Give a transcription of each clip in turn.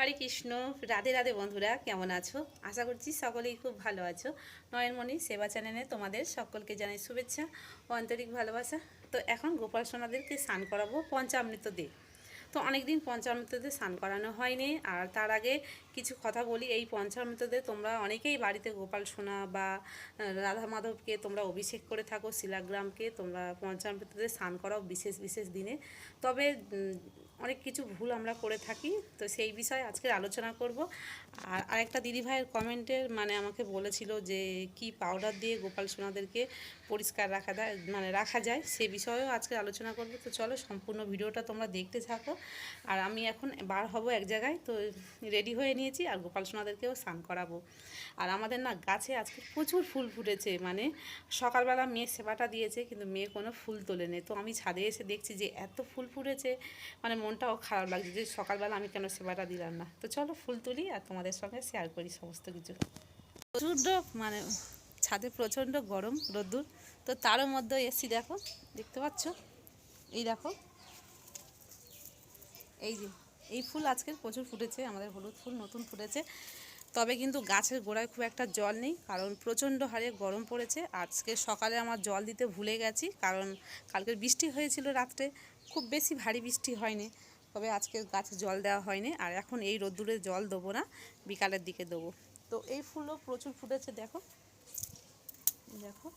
হরে কৃষ্ণ, রাধে রাধে বন্ধুরা, কেমন আছো? আশা করছি সকলেই খুব ভালো আছো। নয়নমণি সেবা চ্যানেলে তোমাদের সকলকে জানাই শুভেচ্ছা আন্তরিক ভালোবাসা। তো এখন গোপাল সোনাদেরকে স্নান করাবো পঞ্চামৃত দিয়ে। তো অনেক দিন পঞ্চামৃতদের স্নান করানো হয়নি আর তার আগে কিছু কথা বলি। এই পঞ্চামৃতদের তোমরা অনেকেই বাড়িতে গোপাল সোনা বা রাধা মাধবকে তোমরা অভিষেক করে থাকো, শিলাগ্রামকে তোমরা পঞ্চামৃতদের স্নান করাও বিশেষ বিশেষ দিনে। তবে অনেক কিছু ভুল আমরা করে থাকি, তো সেই বিষয়ে আজকে আলোচনা করব। আর আরেকটা দিদিভাইয়ের কমেন্টের মানে আমাকে বলেছিল যে কি পাউডার দিয়ে গোপাল সোনাদেরকে পরিষ্কার রাখা যায় মানে রাখা যায়, সে বিষয়েও আজকে আলোচনা করব। তো চলো সম্পূর্ণ ভিডিওটা তোমরা দেখতে থাকো। আর আমি এখন বার হব এক জায়গায়, তো রেডি হয়ে নিয়েছি আর গোপাল সোনাদেরকেও স্নান করাবো। আর আমাদের না গাছে আজকে প্রচুর ফুল ফুটেছে মানে সকালবেলা মেয়ে সেবাটা দিয়েছে, কিন্তু মেয়ে কোনো ফুল তোলেনি। তো আমি ছাদে এসে দেখছি যে এত ফুল ফুটেছে মানে মনটাও খারাপ লাগছে যে সকালবেলা আমি কেন সেবাটা দিলাম না? তো চলো ফুল তুলি আর তোমাদের সঙ্গে শেয়ার করি সমস্ত কিছু। প্রচণ্ড মানে ছাদে প্রচণ্ড গরম, রোদ্দুর। তো তারও মধ্যে এসি দেখো, দেখতে পাচ্ছ? এই দেখো। এই যে, এই ফুল আজকের প্রচুর ফুটেছে, আমাদের হলুদ ফুল নতুন ফুটেছে। তবে কিন্তু গাছের গোড়ায় খুব একটা জল নেই, কারণ প্রচণ্ড হারে গরম পড়েছে। আজকে সকালে আমার জল দিতে ভুলে গেছি, কারণ কালকের বৃষ্টি হয়েছিল রাত্রে। খুব বেশি ভারী বৃষ্টি হয়নি, তবে আজকে গাছে জল দেওয়া হয়নি, আর এখন এই রোদ্দুরে জল দেবো না, বিকালের দিকে দেবো। তো এই ফুলও প্রচুর ফুটেছে, দেখো। দেখো।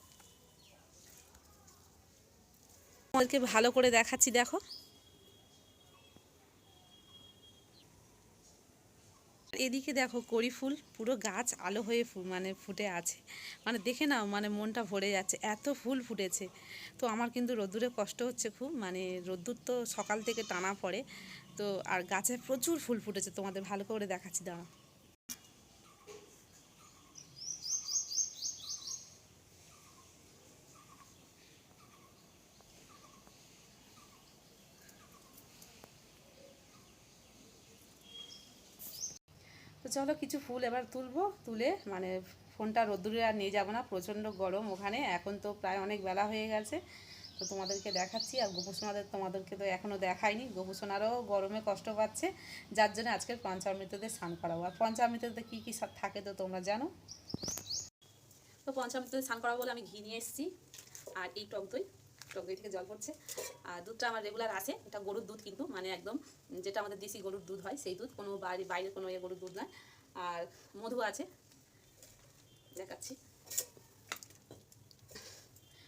আমাদেরকে ভালো করে দেখাচ্ছি, দেখো। এদিকে দেখো করি ফুল, পুরো গাছ আলো হয়ে মানে ফুটে আছে। মানে দেখে নাও মানে মনটা ভরে যাচ্ছে, এত ফুল ফুটেছে। তো আমার কিন্তু রোদ্দুরে কষ্ট হচ্ছে খুব মানে রোদ্দুর তো সকাল থেকে টানা পড়ে। তো আর গাছে প্রচুর ফুল ফুটেছে, তোমাদের ভালো করে দেখাচ্ছি দাঁড়া চলো কিছু ফুল এবার তুলবো, তুলে মানে ফোনটা রোদ্দুরে আর নিয়ে যাব না, প্রচণ্ড গরম ওখানে, এখন তো প্রায় অনেক বেলা হয়ে গেছে। তো তোমাদেরকে দেখাচ্ছি, আর গোপুসোনাদের তোমাদেরকে তো এখনও দেখাইনি, গোপুসোনারও গরমে কষ্ট পাচ্ছে, যার জন্য আজকের পঞ্চামৃতদের স্নান করাবো। আর পঞ্চামৃততে কী কী সব থাকে তো তোমরা জানো? তো পঞ্চামৃতদের স্নান করাবো বলে আমি ঘি নিয়ে এসেছি, আর এই টক দই। টক থেকে জল পড়ছে। আর দুধটা আমার রেগুলার আছে, এটা গরুর দুধ কিন্তু মানে একদম যেটা আমাদের দেশি গরুর দুধ হয়, সেই দুধ, কোনো বাড়ি বাইরের কোনো গরুর দুধ নয়। আর মধু আছে, দেখাচ্ছি।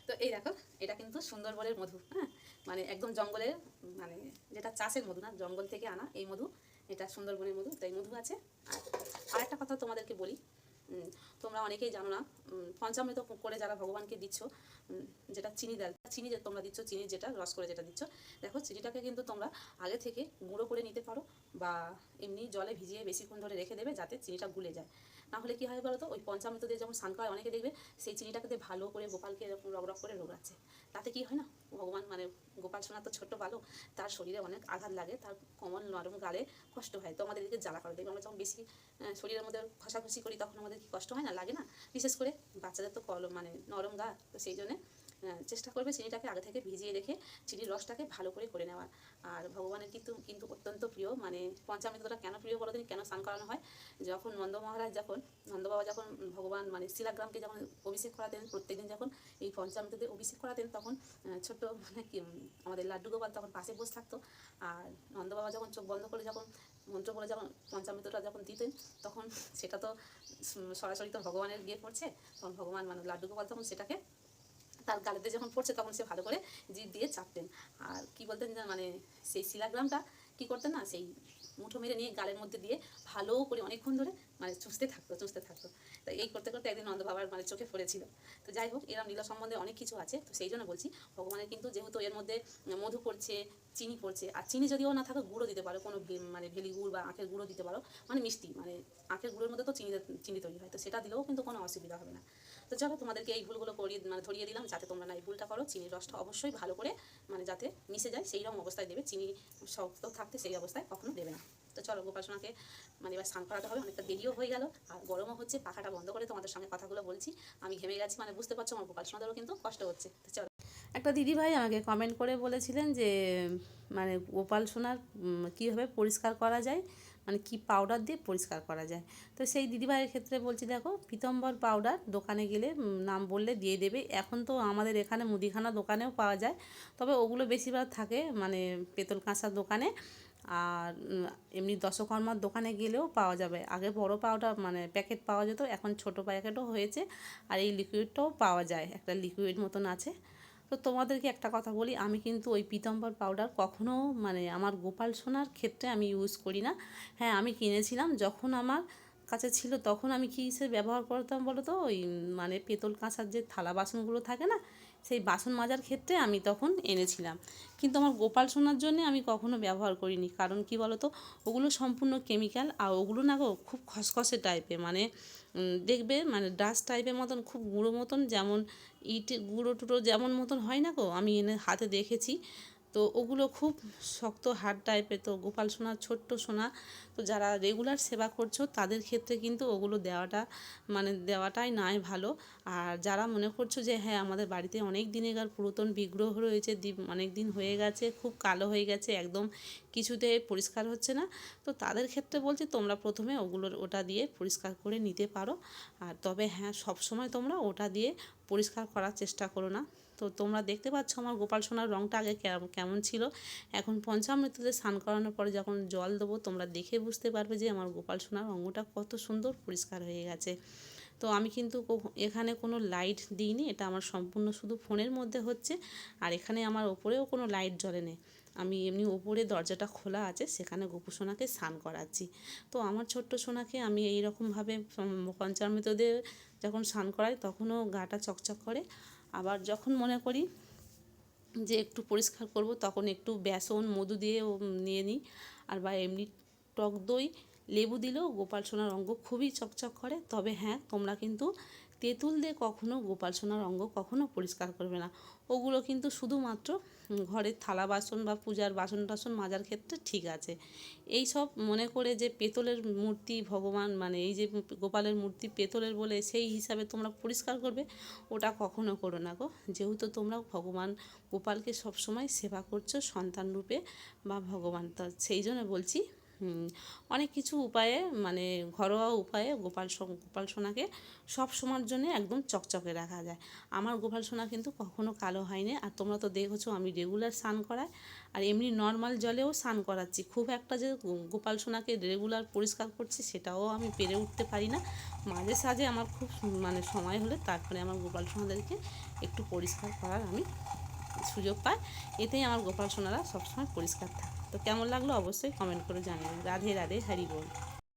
তো এই দেখো, এটা কিন্তু সুন্দরবনের মধু হ্যাঁ? মানে একদম জঙ্গলের মানে যেটা চাষের মধু না, জঙ্গল থেকে আনা এই মধু, এটা সুন্দরবনের মধু তো এই মধু আছে। আর আরেকটা কথা তোমাদেরকে বলি তোমরা অনেকেই জানো না পঞ্চামৃত করে যারা ভগবানকে দিচ্ছ যেটা চিনি দেয় চিনি যে তোমরা দিচ্ছ চিনি যেটা রস করে যেটা দিচ্ছ, দেখো চিনিটাকে কিন্তু তোমরা আগে থেকে গুঁড়ো করে নিতে পারো বা এমনি জলে ভিজিয়ে বেশিক্ষণ ধরে রেখে দেবে যাতে চিনিটা গুলে যায়। না হলে কী হয় বলো তো ওই পঞ্চামৃত দিয়ে যখন স্নান করায় অনেকে দেখবে, সেই চিনিটাকে ভালো করে গোপালকে এরকম রগ রগ করে রোগাচ্ছে। তাতে কি হয় না, ভগবান মানে গোপাল সোনা তো ছোট্ট ভালো তার শরীরে অনেক আঘাত লাগে, তার কমল নরম গালে কষ্ট হয়। তো আমাদের এদিকে জ্বালা করে দেখবে আমরা যখন বেশি শরীরের মধ্যে ঘষাঘষি করি তখন আমাদের কি কষ্ট হয় না, লাগে না? বিশেষ করে বাচ্চাদের তো কলম মানে নরম গা, তো সেই জন্যে চেষ্টা করবে চিনিটাকে আগে থেকে ভিজিয়ে রেখে চিনির রসটাকে ভালো করে করে নেওয়ার। আর ভগবানের কিন্তু কিন্তু অত্যন্ত প্রিয় মানে পঞ্চামৃতটা কেন প্রিয় বলো দিন কেন স্নান করানো হয়? যখন নন্দ মহারাজ যখন, নন্দ বাবা যখন ভগবান মানে শিলাগ্রামকে যখন অভিষেক করাতেন, প্রত্যেকদিন যখন এই পঞ্চামৃতদের অভিষেক করাতেন, তখন ছোট্ট মানে কি আমাদের লাড্ডু গোপাল তখন পাশে বসে থাকতো। আর নন্দ বাবা যখন চোখ বন্ধ করে যখন, মন্ত্র বলে যখন পঞ্চামৃতটা যখন দিতেন, তখন সেটা তো সরাসরি তো ভগবানের গিয়ে পড়ছে। তখন ভগবান মানে লাড্ডু গোপাল তখন সেটাকে তার গালেতে যখন পড়ছে তখন সে ভালো করে জিভ দিয়ে চাপতেন। আর কি বলতেন মানে সেই শিলাগ্রামটা কি করতেন না, সেই মুঠো মেরে নিয়ে গালের মধ্যে দিয়ে ভালো করে অনেকক্ষণ ধরে মানে চুষতে থাকতো চুষতে থাকতো। তাই এই করতে করতে একদিন নন্দ বাবার মানে চোখে পড়েছিল। যাই হোক এরম লীলা সম্বন্ধে অনেক কিছু আছে, তো সেই জন্য বলছি, ভগবানের কিন্তু যেহেতু এর মধ্যে মধু পড়ছে, চিনি পড়ছে, আর চিনি যদিও না থাকে, গুঁড়ো দিতে পারো, কোনো মানে ভেলি গুড় বা আখের গুঁড়ো দিতে পারো মানে মিষ্টি মানে আখের গুঁড়োর মধ্যে তো চিনি চিনি তৈরি হয়, তো সেটা দিলেও কিন্তু কোনো অসুবিধা হবে না। তো চলো, তোমাদেরকে এই ভুলগুলো করিয়ে মানে ধরিয়ে দিলাম, যাতে তোমরা না এই ভুলটা করো, চিনির রসটা অবশ্যই ভালো করে মানে যাতে মিশে যায় সেই রকম অবস্থায় দেবে, চিনি শক্ত থাকতে সেই অবস্থায় কখনো দেবে না। তো চলো গোপালসোনাকে মানে এবার স্নান করাতে হবে, অনেকটা দেরিও হয়ে গেল। আর গরমও হচ্ছে, পাখাটা বন্ধ করে তোমাদের সঙ্গে কথাগুলো বলছি। আমি ঘেমে গেছি মানে বুঝতে পারছ আমার গোপালসোনাদেরও কিন্তু কষ্ট হচ্ছে। তো চলো। একটা দিদিভাই আমাকে কমেন্ট করে বলেছিলেন যে মানে গোপাল সোনার কীভাবে পরিষ্কার করা যায় মানে কি পাউডার দিয়ে পরিষ্কার করা যায়। তো সেই দিদিভাইয়ের ক্ষেত্রে বলছি, দেখো, পিতম্বর পাউডার দোকানে গেলে নাম বললে দিয়ে দেবে। এখন তো আমাদের এখানে মুদিখানা দোকানেও পাওয়া যায়। তবে ওগুলো বেশিরভাগ থাকে মানে পেতল কাঁসার দোকানে। আর এমনি দশকর্মার দোকানে গেলেও পাওয়া যাবে। আগে বড় পাউডার মানে প্যাকেট পাওয়া যেত, এখন ছোট প্যাকেটও হয়েছে আর এই লিকুইডটাও পাওয়া যায়। একটা লিকুইড মতন আছে। তো তোমাদেরকে একটা কথা বলি, আমি কিন্তু ওই পিতম্বর পাউডার কখনো মানে আমার গোপাল সোনার ক্ষেত্রে আমি ইউজ করি না। হ্যাঁ আমি কিনেছিলাম, যখন আমার কাছে ছিল, তখন আমি কী হিসেবে ব্যবহার করতাম বলো তো ওই মানে পেতল কাঁসার যে থালা বাসনগুলো থাকে না সেই বাসন মাজার ক্ষেত্রে আমি তখন এনেছিলাম। কিন্তু আমার গোপাল সোনার জন্য আমি কখনো ব্যবহার করিনি। কারণ কি বলো তো ওগুলো সম্পূর্ণ কেমিক্যাল আর ওগুলো না গো খুব খসখসে টাইপের মানে দেখবে মানে ডাস্ট টাইপের মতন, খুব গুঁড়ো মতন যেমন ইট গুঁড়ো টুড়ো যেমন মতন হয় না গো? আমি এনে হাতে দেখেছি। তো ওগুলো খুব শক্ত হার্ড টাইপের। তো গোপাল সোনা, ছোট্ট সোনা, তো যারা রেগুলার সেবা করছ, তাদের ক্ষেত্রে কিন্তু ওগুলো দেওয়াটা মানে দেওয়াটাই নাই ভালো। আর যারা মনে করছ যে হ্যাঁ আমাদের বাড়িতে অনেক দিনেকার পুরাতন বিগ্রহ রয়েছে দ্বীপ অনেক দিন হয়ে গেছে, খুব কালো হয়ে গেছে, একদম কিছুতে পরিষ্কার হচ্ছে না, তো তাদের ক্ষেত্রে বলছি তোমরা প্রথমে ওগুলোর ওটা দিয়ে পরিষ্কার করে নিতে পারো। আর তবে হ্যাঁ সব সময় তোমরা ওটা দিয়ে পরিষ্কার করার চেষ্টা করো না। তো তোমরা দেখতে পাচ্ছ আমার গোপাল সোনার রঙটা আগে কেম- কেমন ছিল। এখন পঞ্চামৃততে স্নান করানোর পরে যখন জল দেবো, তোমরা দেখে বুঝতে পারবে যে আমার গোপাল সোনার অঙ্গটা কত সুন্দর পরিষ্কার হয়ে গেছে। তো আমি কিন্তু এখানে কোনো লাইট দিইনি, এটা আমার সম্পূর্ণ শুধু ফোনের মধ্যে হচ্ছে, আর এখানে আমার ওপরেও কোনো লাইট জ্বলে নেই। আমি এমনি ওপরে দরজাটা খোলা আছে, সেখানে গোপু সোনাকে স্নান করাচ্ছি। তো আমার ছোট্ট সোনাকে আমি এই রকমভাবে পঞ্চামৃত দিয়ে যখন স্নান করাই, তখনও গাটা চকচক করে। আবার যখন মনে করি যে একটু পরিষ্কার করব, তখন একটু বেসন, মধু দিয়ে নিয়ে নিই। আর বা এমনি টক দই, লেবু দিলেও গোপাল সোনার অঙ্গ খুবই চকচক করে। তবে হ্যাঁ তোমরা কিন্তু তেঁতুল দিয়ে কখনো গোপাল সোনার অঙ্গ কখনও পরিষ্কার করবে না। ওগুলো কিন্তু শুধুমাত্র ঘরের থালা বাসন বা পূজার বাসন টাসন মাজার ক্ষেত্রে ঠিক আছে। এই সব মনে করে যে পেতলের মূর্তি ভগবান মানে এই যে গোপালের মূর্তি পেতলের বলে সেই হিসাবে তোমরা পরিষ্কার করবে, ওটা কখনো করো না গো। যেহেতু তোমরা ভগবান, গোপালকে সবসময় সেবা করছ সন্তান রূপে বা ভগবান তা সেই জন্য বলছি অনেক কিছু উপায়ে মানে ঘরোয়া উপায়ে গোপাল গোপাল সোনাকে সব সময়ের জন্য একদম চকচকে রাখা যায়। আমার গোপাল সোনা কিন্তু কখনো কালো হয়নি, আর তোমরা তো দেখেছ আমি রেগুলার স্নান করাই, আর এমনি নর্মাল জলেও স্নান করাচ্ছি। খুব একটা যে গোপাল সোনাকে রেগুলার পরিষ্কার করছি সেটাও আমি পেরে উঠতে পারি না। মাঝে সাঝে আমার খুব মানে সময় হলে তারপরে আমার গোপাল সোনাদেরকে একটু পরিষ্কার করার আমি সুযোগ পাই। এতেই আমার গোপাল সোনারা সবসময় পরিষ্কার থাকে। তো কেমন লাগল অবশ্যই কমেন্ট করে জানিও। রাধে রাধে হরি বল।